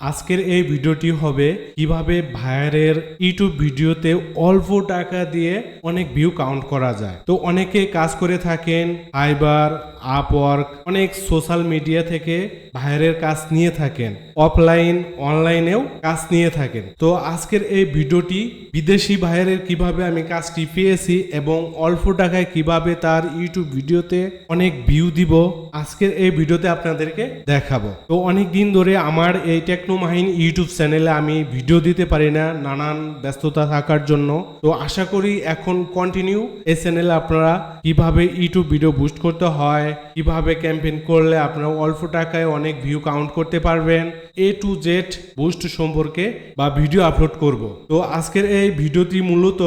আজকের এই ভিডিওটি হবে কীভাবে ভাইয়ারের ইউটিউব ভিডিওতে অল্প টাকা দিয়ে অনেক ভিউ কাউন্ট করা যায়। তো অনেকে কাজ করে থাকেন ফাইবার আপওয়ার্ক অনেক সোশ্যাল মিডিয়া থেকে ভাইয়ারের কাজ নিয়ে থাকেন অফলাইন অনলাইনেও কাজ নিয়ে থাকেন। তো আজকের এই ভিডিওটি বিদেশি ভাইয়ারের কীভাবে আমি কাজটি পেয়েছি এবং অল্প টাকায় কীভাবে তার ইউটিউব ভিডিওতে অনেক ভিউ দিব, আজকের এই ভিডিওতে আপনাদেরকে দেখাবো। তো অনেক দিন ধরে আমার এই টেকনোমাহিন ইউটিউব চ্যানেলে আমি ভিডিও দিতে পারি না, নানান ব্যস্ততা থাকার জন্য। তো আশা করি এখন কন্টিনিউ এই চ্যানেলে আপনারা কীভাবে ইউটিউব ভিডিও বুস্ট করতে হয়, কীভাবে ক্যাম্পেইন করলে আপনারা অল্প টাকায় অনেক ভিউ কাউন্ট করতে পারবেন এ টু জেড বুস্ট সম্পর্কে বা ভিডিও আপলোড করব। তো আজকের এই ভিডিওটি মূলত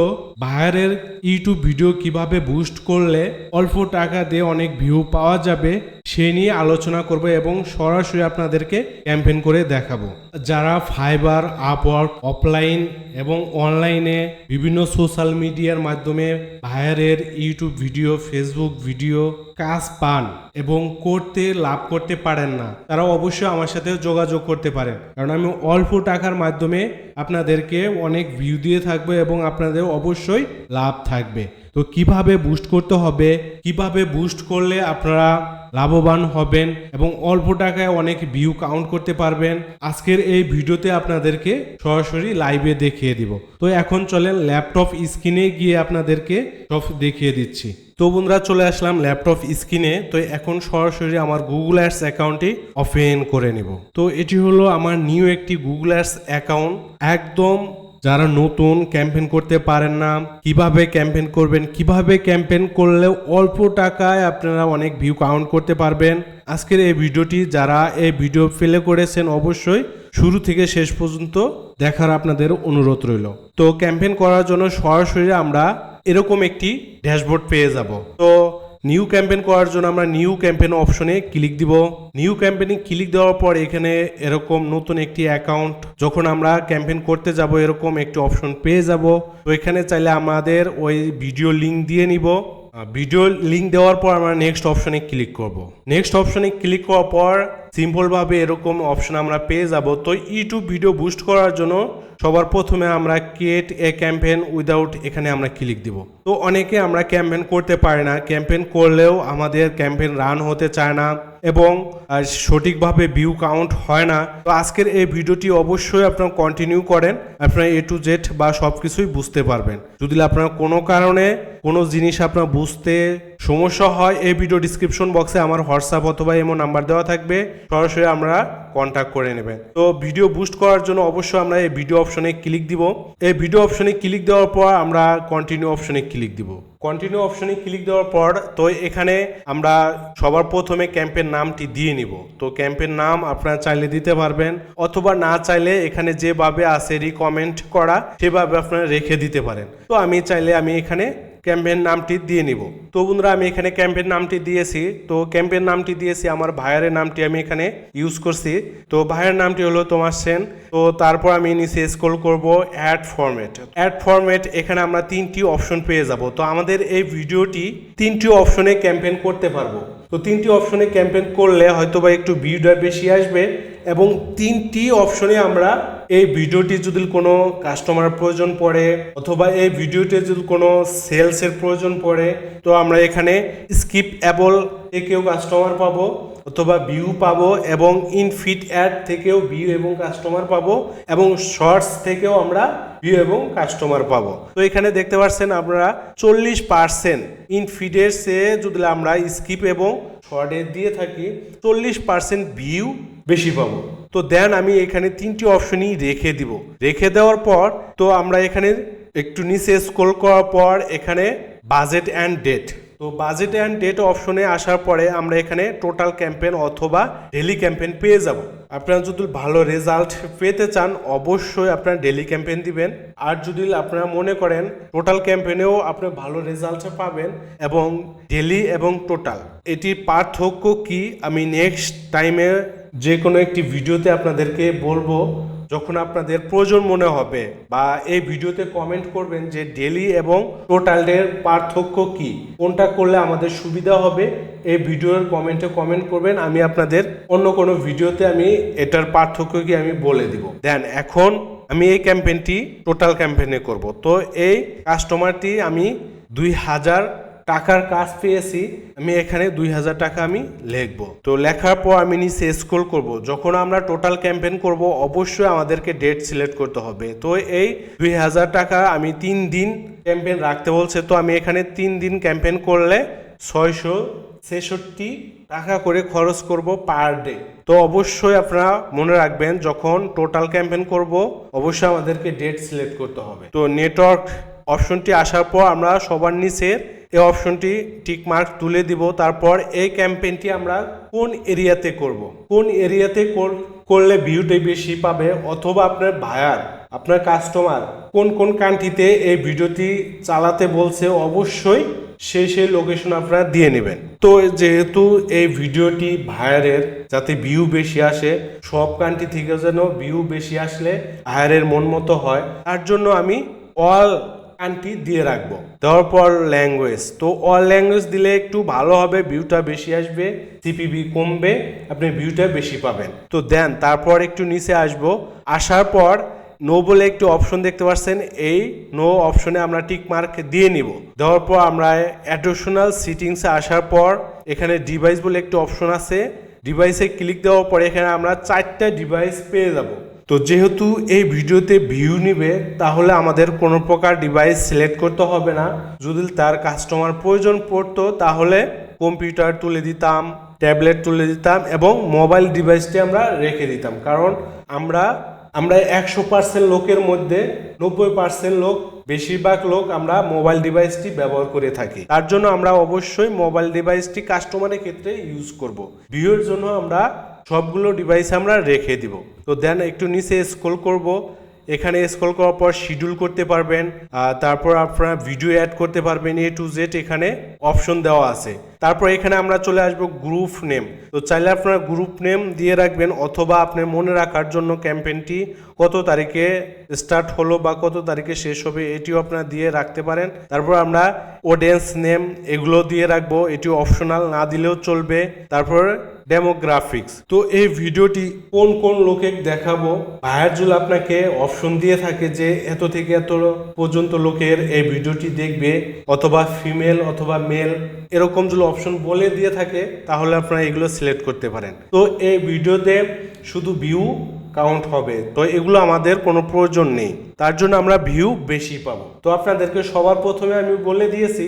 ভাইয়ারের ইউটিউব ভিডিও কীভাবে বুস্ট করলে অল্প টাকা দিয়ে অনেক ভিউ পাওয়া যাবে সে নিয়ে আলোচনা করব এবং সরাসরি আপনাদেরকে ক্যাম্পেন করে দেখাবো। যারা ফাইবার, আপওয়ার্ক, অফলাইন এবং অনলাইনে বিভিন্ন সোশ্যাল মিডিয়ার মাধ্যমে ভাইয়ারের ইউটিউব ভিডিও, ফেসবুক ভিডিও কাজ পান এবং করতে, লাভ করতে পারেন না তারা অবশ্যই আমার সাথে যোগাযোগ করতে পারেন। কারণ আমি অল্প টাকার মাধ্যমে আপনাদেরকে অনেক ভিউ দিয়ে থাকব এবং আপনাদের অবশ্যই লাভ থাকবে। তো কীভাবে বুস্ট করতে হবে? কীভাবে বুস্ট করলে আপনারা লাভবান হবেন? এবং অল্প টাকায় অনেক ভিউ কাউন্ট করতে পারবেন? আজকের এই ভিডিওতে আপনাদেরকে সরাসরি লাইভে দেখিয়ে দিব। তো এখন চলেন ল্যাপটপ স্ক্রিনে গিয়ে আপনাদেরকে সব দেখিয়ে দিচ্ছি। তো বন্ধুরা, চলে আসলাম ল্যাপটপ স্ক্রিনে তো এখন সরাসরি আমার গুগল অ্যাডস অ্যাকাউন্টটি ওপেন করে নেব। তো এটি হলো আমার নিউ একটি গুগল অ্যাডস অ্যাকাউন্ট একদম যারা নতুন ক্যাম্পেন করতে পারেন না, কীভাবে ক্যাম্পেন করবেন, কীভাবে ক্যাম্পেন করলে অল্প টাকায় আপনারা অনেক ভিউ কাউন্ট করতে পারবেন। আজকের এই ভিডিওটি যারা এই ভিডিও ফেলে করেছেন অবশ্যই শুরু থেকে শেষ পর্যন্ত দেখার আপনাদের অনুরোধ রইল। তো ক্যাম্পেন করার জন্য সরাসরি আমরা এরকম একটি ড্যাশবোর্ড পেয়ে যাব। তো নিউ ক্যাম্পেন করার জন্য আমরা নিউ ক্যাম্পেন অপশনে ক্লিক দিব। নিউ ক্যাম্পেনে ক্লিক দেওয়ার পর এখানে এরকম নতুন একটি অ্যাকাউন্ট যখন আমরা ক্যাম্পেন করতে যাব, এরকম একটি অপশন পেয়ে যাব। তো এখানে চাইলে আমাদের ওই ভিডিও লিঙ্ক দিয়ে নিব। ভিডিও লিঙ্ক দেওয়ার পর আমরা নেক্সট অপশনে ক্লিক করব। নেক্সট অপশনে ক্লিক করার পর সিম্পলভাবে এরকম অপশন আমরা পেয়ে যাব। তো ইউটিউব ভিডিও বুস্ট করার জন্য সবার প্রথমে আমরা ক্রিয়েট এ ক্যাম্পেন উইদাউট এখানে আমরা ক্লিক দিব। তো অনেকে আমরা ক্যাম্পেন করতে পারি না। ক্যাম্পেন করলেও আমাদের ক্যাম্পেন রান হতে চায় না এবং সঠিকভাবে ভিউ কাউন্ট হয় না। তো আজকের এই ভিডিওটি অবশ্যই আপনারা কন্টিনিউ করেন। আপনারা এ টু জেড বা সব কিছুই বুঝতে পারবেন। যদি আপনার কোনো কারণে কোনো জিনিস আপনার বুঝতে সমস্যা হয় এই ভিডিও ডিসক্রিপশন বক্সে আমার হোয়াটসঅ্যাপ অথবা এমন নাম্বার দেওয়া থাকবে। সরাসরি আমরা কন্ট্যাক্ট করে নেবেন। তো ভিডিও বুস্ট করার জন্য অবশ্যই আমরা এই ভিডিও অপশনে ক্লিক দিব। এই ভিডিও অপশনে ক্লিক দেওয়ার পর আমরা কন্টিনিউ অপশনে ক্লিক দিব। কন্টিনিউ অপশনে ক্লিক দেওয়ার পর তো এখানে আমরা সবার প্রথমে ক্যাম্পের নামটি দিয়ে নিব। তো ক্যাম্পের নাম আপনারা চাইলে দিতে পারবেন অথবা না চাইলে এখানে যেভাবে আছে রিকমেন্ট করা, সেভাবে আপনারা রেখে দিতে পারেন। তো আমি চাইলে আমি এখানে ক্যাম্পেইন নামটি দিয়ে নিব। তো বন্ধুরা, আমি এখানে ক্যাম্পেইন নামটি দিয়েছি। তো ক্যাম্পেইন নামটি দিয়েছি, আমার ভাইয়ারের নামটি আমি এখানে ইউজ করছি। তো ভাইয়ের নামটি হলো তোমার সেন। তো তারপর আমি নিচে স্ক্রল করব অ্যাড ফরম্যাট অ্যাড ফরম্যাট এখানে আমরা তিনটি অপশন পেয়ে যাব। তো আমাদের এই ভিডিওটি তিনটি অপশনে ক্যাম্পেন করতে পারব। তো তিনটি অপশনে ক্যাম্পেন করলে হয়তো বা একটু ভিউটা বেশি আসবে এবং তিনটি অপশনে আমরা এই ভিডিওটি যদি কোনো কাস্টমার প্রয়োজন পড়ে অথবা এই ভিডিওতে যদি কোনো সেলসের প্রয়োজন পড়ে, তো আমরা এখানে স্কিপ অ্যাবল থেকেও কাস্টমার পাবো অথবা ভিউ পাবো এবং ইনফিট অ্যাড থেকেও ভিউ এবং কাস্টমার পাবো এবং শর্টস থেকেও আমরা ভিউ এবং কাস্টমার পাবো। তো এখানে দেখতে পাচ্ছেন আমরা চল্লিশ পার্সেন্ট ইনফিডের চেয়ে যদি আমরা স্কিপ এবং শর্টে দিয়ে থাকি, চল্লিশ পার্সেন্ট ভিউ বেশি পাবো। তো দেন আমি এখানে তিনটি অপশনই রেখে দিব। রেখে দেওয়ার পর তো আমরা এখানে একটু নিচে স্ক্রল করার পর এখানে বাজেট অ্যান্ড ডেট তো বাজেট অ্যান্ড ডেট অপশনে আসার পরে আমরা এখানে টোটাল ক্যাম্পেন অথবা ডেলি ক্যাম্পেন পেয়ে যাব। আপনারা যদি ভালো রেজাল্ট পেতে চান, অবশ্যই আপনারা ডেলি ক্যাম্পেন দিবেন। আর যদি আপনারা মনে করেন টোটাল ক্যাম্পেনেও আপনি ভালো রেজাল্ট পাবেন এবং ডেলি এবং টোটাল এটির পার্থক্য কি? আমি নেক্সট টাইমে যে কোনো একটি ভিডিওতে আপনাদেরকে বলব, যখন আপনাদের প্রয়োজন মনে হবে বা এই ভিডিওতে কমেন্ট করবেন যে ডেলি এবং টোটালের পার্থক্য কি, কোনটা করলে আমাদের সুবিধা হবে, এই ভিডিওর কমেন্টে কমেন্ট করবেন, আমি আপনাদের অন্য কোনো ভিডিওতে আমি এটার পার্থক্য কি আমি বলে দিব। দেন এখন আমি এই ক্যাম্পেইনটি টোটাল ক্যাম্পেইনে করব। তো এই কাস্টমারটি আমি দুই হাজার টাকার কাজ পেয়েছি, আমি এখানে দুই হাজার টাকা আমি লিখব। তো লেখার পর আমি নিচে স্ক্রল করব। যখন আমরা টোটাল ক্যাম্পেন করব, অবশ্যই আমাদেরকে ডেট সিলেক্ট করতে হবে। তো এই দুই হাজার টাকা আমি তিন দিন ক্যাম্পেন রাখতে বলছে, তো আমি এখানে তিন দিন ক্যাম্পেন করলে ছয়শো ছেষট্টি টাকা করে খরচ করব পার ডে তো অবশ্যই আপনারা মনে রাখবেন, যখন টোটাল ক্যাম্পেন করব, অবশ্যই আমাদেরকে ডেট সিলেক্ট করতে হবে। তো নেটওয়ার্ক অপশনটি আসার পর আমরা সবার নিচে এই অপশনটি টিক মার্ক তুলে দিব। তারপর এই ক্যাম্পেইনটি আমরা কোন এরিয়াতে করব? কোন এরিয়াতে করলে ভিউটাই বেশি পাবে? অথবা আপনার ভায়ার আপনার কাস্টমার কোন কোন কান্ট্রিতে এই ভিডিওটি চালাতে বলছে, অবশ্যই সেই সেই লোকেশন আপনারা দিয়ে নেবেন। তো যেহেতু এই ভিডিওটি ভায়ারের যাতে ভিউ বেশি আসে, সব কান্ট্রি থেকে যেন ভিউ বেশি আসলে ভাইয়ারের মন মতো হয়, তার জন্য আমি অল কান্ট্রি দিয়ে রাখব। দেওয়ার পর ল্যাঙ্গুয়েজ তো অল ল্যাঙ্গুয়েজ দিলে একটু ভালো হবে ভিউটা বেশি আসবে সিপিবি কমবে, আপনি ভিউটা বেশি পাবেন। তো দেন, তারপর একটু নিচে আসব। আসার পর নো বলে একটি অপশন দেখতে পাচ্ছেন এই নো অপশনে আমরা টিক মার্ক দিয়ে নিব। দেওয়ার পর আমরা অ্যাডিশনাল সিটিংসে আসার পর এখানে ডিভাইস বলে একটি অপশন আছে। ডিভাইসে ক্লিক দেওয়ার পরে এখানে আমরা চারটা ডিভাইস পেয়ে যাব। তো যেহেতু এই ভিডিওতে ভিউ নিবে, তাহলে আমাদের কোনো প্রকার ডিভাইস সিলেক্ট করতে হবে না। যদি তার কাস্টমার প্রয়োজন পড়তো, তাহলে কম্পিউটার তুলে দিতাম ট্যাবলেট তুলে দিতাম এবং মোবাইল ডিভাইসটি আমরা রেখে দিতাম। কারণ আমরা আমরা একশো পার্সেন্ট লোকের মধ্যে, নব্বই পার্সেন্ট লোক, বেশিরভাগ লোক আমরা মোবাইল ডিভাইসটি ব্যবহার করে থাকি। তার জন্য আমরা অবশ্যই মোবাইল ডিভাইসটি কাস্টমারের ক্ষেত্রে ইউজ করব। ভিউর জন্য আমরা সবগুলো ডিভাইস আমরা রেখে দিব। তো দেন একটু নিচে স্ক্রল করব। এখানে স্ক্রল করার পর শিডিউল করতে পারবেন। তারপর আপনারা ভিডিও অ্যাড করতে পারবেন এ টু জেড এখানে অপশন দেওয়া আছে। তারপর এখানে আমরা চলে আসব গ্রুপ নেম তো চাইলে আপনারা গ্রুপ নেম দিয়ে রাখবেন অথবা আপনার মনে রাখার জন্য ক্যাম্পেইনটি কত তারিখে স্টার্ট হলো বা কত তারিখে শেষ হবে এটিও আপনারা দিয়ে রাখতে পারেন। তারপর আমরা অডিয়েন্স নেম এগুলো দিয়ে রাখব। এটি অপশনাল না দিলেও চলবে। তারপর ডেমোগ্রাফিক্স তো এই ভিডিওটি কোন কোন লোকে দেখাবো? ভায়ারজুল আপনাকে অপশন দিয়ে থাকে যে এত থেকে এত পর্যন্ত লোকের এই ভিডিওটি দেখবে, অথবা ফিমেল অথবা মেল এরকম যদি অপশন বলে দিয়ে থাকে, তাহলে আপনারা এগুলো সিলেক্ট করতে পারেন। তো এই ভিডিওতে শুধু ভিউ কাউন্ট হবে, তো এগুলো আমাদের কোনো প্রয়োজন নেই। তার জন্য আমরা ভিউ বেশি পাবো। তো আপনাদেরকে সবার প্রথমে আমি বলে দিয়েছি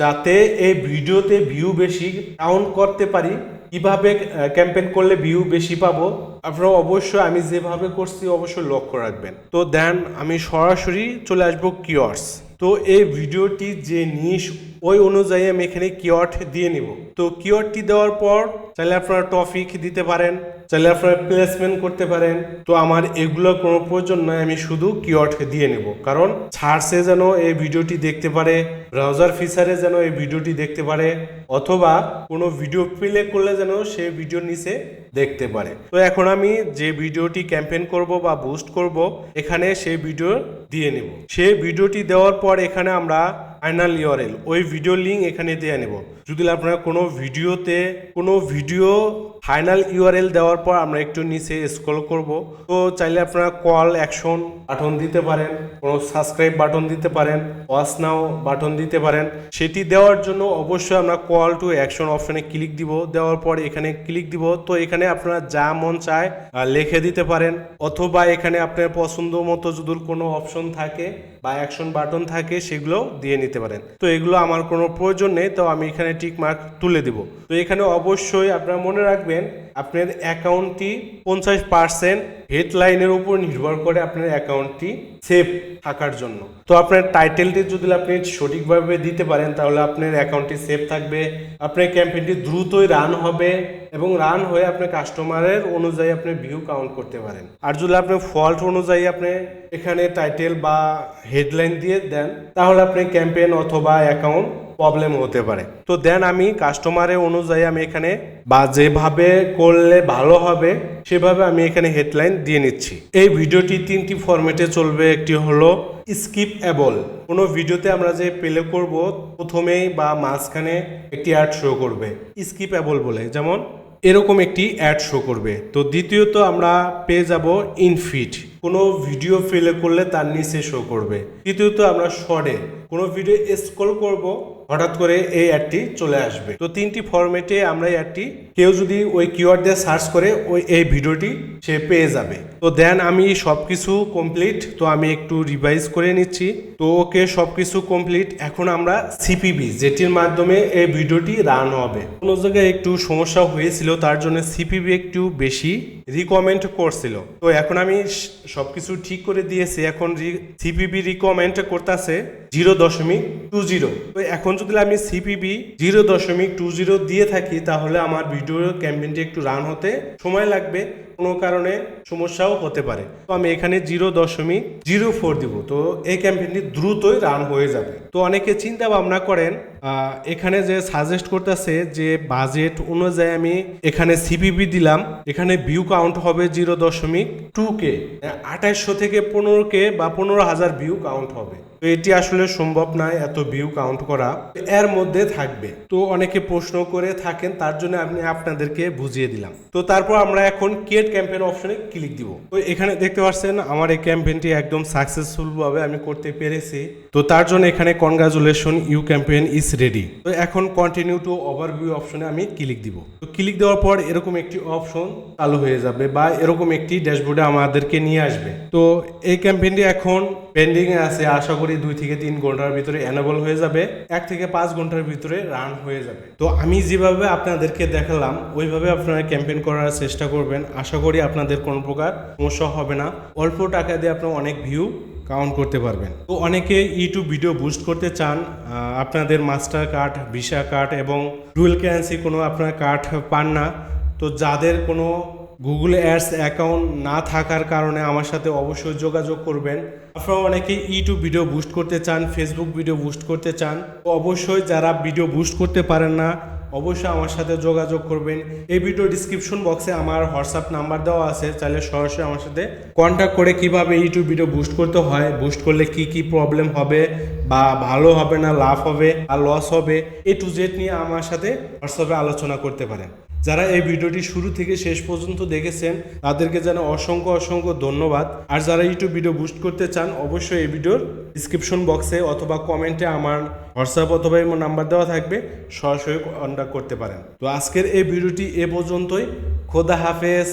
যাতে এই ভিডিওতে ভিউ বেশি কাউন্ট করতে পারি কীভাবে ক্যাম্পেইন করলে ভিউ বেশি পাবো? আপনারা অবশ্যই, আমি যেভাবে করছি অবশ্যই লক্ষ্য রাখবেন। তো দেন, আমি সরাসরি চলে আসব কিওয়ার্ডস তো এই ভিডিওটি যে নিস, ওই অনুযায়ী আমি এখানে কিওয়ার্ড দিয়ে নিব। তো কিওয়ার্ডটি দেওয়ার পর, চাইলে আপনারা টপিক দিতে পারেন। চাইলে আপনারা প্লেসমেন্ট করতে পারেন। তো আমার এগুলো কোনো প্রয়োজন নয়, আমি শুধু কিওয়ার্ড দিয়ে নেব। কারণ ছাড়সে যেন এই ভিডিওটি দেখতে পারে ব্রাউজার ফিচারে যেন এই ভিডিওটি দেখতে পারে, অথবা কোনো ভিডিও প্লে করলে যেন সে ভিডিওর নিচে দেখতে পারে। তো এখন আমি যে ভিডিওটি ক্যাম্পেইন করব বা বুস্ট করব, এখানে সেই ভিডিও দিয়ে নেব। সেই ভিডিওটি দেওয়ার পর এখানে আমরা ফাইনাল ইউআরএল ওই ভিডিও লিঙ্ক এখানে দিয়ে নেব। যদি আপনারা কোনো ভিডিওতে কোনো ভিডিও ফাইনাল ইউআরএল দেওয়ার পর আমরা একটু নিচে স্ক্রল করব। তো চাইলে আপনারা কল অ্যাকশন বাটন দিতে পারেন, কোনো সাবস্ক্রাইব বাটন দিতে পারেন ওয়াচ নাও বাটন দিতে পারেন। সেটি দেওয়ার জন্য অবশ্যই আমরা কল টু অ্যাকশন অপশনে ক্লিক দিব। দেওয়ার পর এখানে ক্লিক দিব। তো এখানে আপনারা যা মন চায় লিখে দিতে পারেন। অথবা এখানে আপনার পছন্দ মতো যদি কোনো অপশন থাকে বা অ্যাকশন বাটন থাকে সেগুলো দিয়ে নিতে পারেন। তো এগুলো আমার কোনো প্রয়োজন নেই। তো আমি এখানে টিক মার্ক তুলে দিব। তো এখানে অবশ্যই আপনারা মনে রাখবেন আপনার অ্যাকাউন্টটি পঞ্চাশ পার্সেন্ট হেডলাইনের উপর নির্ভর করে আপনার অ্যাকাউন্টটি সেফ থাকার জন্য। তো আপনার টাইটেলটি যদি আপনি সঠিকভাবে দিতে পারেন, তাহলে আপনার অ্যাকাউন্টটি সেফ থাকবে। আপনার ক্যাম্পেইনটি দ্রুতই রান হবে এবং রান হয়ে আপনার কাস্টমারের অনুযায়ী আপনি ভিউ কাউন্ট করতে পারেন। আর যদি আপনি ফল্ট অনুযায়ী আপনি এখানে টাইটেল বা হেডলাইন দিয়ে দেন, তাহলে আপনি ক্যাম্পেইন অথবা অ্যাকাউন্ট প্রবলেম হতে পারে। তো দেন আমি কাস্টমারের অনুযায়ী আমি এখানে বা যেভাবে করলে করলে ভালো হবে। সেভাবে আমি এখানে হেডলাইন দিয়ে নিচ্ছি। এই ভিডিওটি তিনটি ফরম্যাটে চলবে। একটি হলো স্কিপ অ্যাবল কোনো ভিডিওতে আমরা যে প্লে করব, প্রথমেই বা মাঝখানে একটি অ্যাড শো করবে। স্কিপ অ্যাবল বলে। যেমন, এরকম একটি অ্যাড শো করবে। তো দ্বিতীয়ত আমরা পেয়ে যাব ইনফিট কোনো ভিডিও ফেলে করলে তার নিচে শো করবে। তৃতীয়ত আমরা শর্টে কোনো ভিডিও স্ক্রল করব হঠাৎ করে এই অ্যাডটি চলে আসবে। তো তিনটি ফরম্যাটে আমরা এই অ্যাডটি কেউ যদি ওই কিওয়ার্ড দিয়ে সার্চ করে, ওই এই ভিডিওটি সে পেয়ে যাবে। তো দেন আমি সব কিছু কমপ্লিট তো আমি একটু রিভাইজ করে নিচ্ছি। তো ওকে সব কিছু কমপ্লিট এখন আমরা সিপিবি যেটির মাধ্যমে এই ভিডিওটি রান হবে। কোনো জায়গায় একটু সমস্যা হয়েছিল, তার জন্য সিপিবি একটু বেশি রিকমেন্ড করছিল। তো এখন আমি সব কিছু ঠিক করে দিয়েছি, এখন সিপিবি রিকমেন্ড করতেছে জিরো দশমিক টু জিরো তো এখন যদি আমি সিপিবি জিরো দশমিক টু জিরো দিয়ে থাকি, তাহলে আমার ভিডিও ক্যাম্পেইনটি একটু রান হতে সময় লাগবে। কোনো কারণে সমস্যাও হতে পারে। তো আমি এখানে জিরো দশমিক জিরো ফোর দিব। তো এই ক্যাম্পেইনটি দ্রুতই রান হয়ে যাবে। তো অনেকে চিন্তা ভাবনা করেন এখানে যে সাজেস্ট করতেছে যে বাজেট অনুযায়ী আমি এখানে সিপিবি দিলাম। এখানে ভিউ কাউন্ট হবে জিরো দশমিক টু কে। আঠাইশশো থেকে পনেরো কে বা পনেরো হাজার ভিউ কাউন্ট হবে। তো এটি আসলে সম্ভব নয় এত ভিউ কাউন্ট করা। এর মধ্যে থাকবে। তো অনেকে প্রশ্ন করে থাকেন, তার জন্য আমি আপনাদেরকে বুঝিয়ে দিলাম। তো তারপর আমরা এখন কেট ক্যাম্পেইন অপশনে ক্লিক দিব। তো এখানে দেখতে পাচ্ছেন, আমার এই ক্যাম্পেইনটি একদম সাকসেসফুল ভাবে আমি করতে পেরেছি। তো তার জন্য এখানে congratulation you campaign is ready তো এখন কন্টিনিউ টু ওভারভিউ অপশনে আমি ক্লিক দিব। তো ক্লিক দেওয়ার পর এরকম একটি অপশন চালু হয়ে যাবে বা এরকম একটি ড্যাশবোর্ডে আমাদেরকে নিয়ে আসবে। তো এই ক্যাম্পেইনটি এখন পেন্ডিং এ আছে, আশা করি দুই থেকে তিন ঘণ্টার ভিতরে এনেবল হয়ে যাবে, এক থেকে পাঁচ ঘণ্টার ভিতরে রান হয়ে যাবে। তো আমি যেভাবে আপনাদেরকে দেখালাম, ওইভাবে আপনারা ক্যাম্পেইন করার চেষ্টা করবেন। আশা করি আপনাদের কোনো প্রকার সমস্যা হবে না। অল্প টাকা দিয়ে আপনারা অনেক ভিউ কাউন্ট করতে পারবেন। তো অনেকে ইউটিউব ভিডিও বুস্ট করতে চান আপনাদের মাস্টার কার্ড ভিসা কার্ড এবং ডুয়েল কারেন্সি কোনো আপনার কার্ড পান না। তো যাদের কোনো গুগল অ্যাডস অ্যাকাউন্ট না থাকার কারণে আমার সাথে অবশ্যই যোগাযোগ করবেন। আপনারা অনেকে ইউটিউব ভিডিও বুস্ট করতে চান ফেসবুক ভিডিও বুস্ট করতে চান অবশ্যই যারা ভিডিও বুস্ট করতে পারেন না, অবশ্যই আমার সাথে যোগাযোগ করবেন। এই ভিডিও ডিসক্রিপশন বক্সে আমার হোয়াটসঅ্যাপ নাম্বার দেওয়া আছে, চাইলে সরাসরি আমার সাথে কন্ট্যাক্ট করে কীভাবে ইউটিউব ভিডিও বুস্ট করতে হয় বুস্ট করলে কি কি প্রবলেম হবে, বা ভালো হবে না, লাভ হবে আর লস হবে, এ টু জেড নিয়ে আমার সাথে হোয়াটসঅ্যাপে আলোচনা করতে পারেন। যারা এই ভিডিওটি শুরু থেকে শেষ পর্যন্ত দেখেছেন, তাদেরকে যেন অসংখ্য অসংখ্য ধন্যবাদ। আর যারা ইউটিউব ভিডিও বুস্ট করতে চান, অবশ্যই এই ভিডিওর ডিসক্রিপশন বক্সে অথবা কমেন্টে আমার হোয়াটসঅ্যাপ অথবা এমন নাম্বার দেওয়া থাকবে, সরাসরি কন্ট্যাক্ট করতে পারেন। তো আজকের এই ভিডিওটি এ পর্যন্তই। খোদা হাফেজ।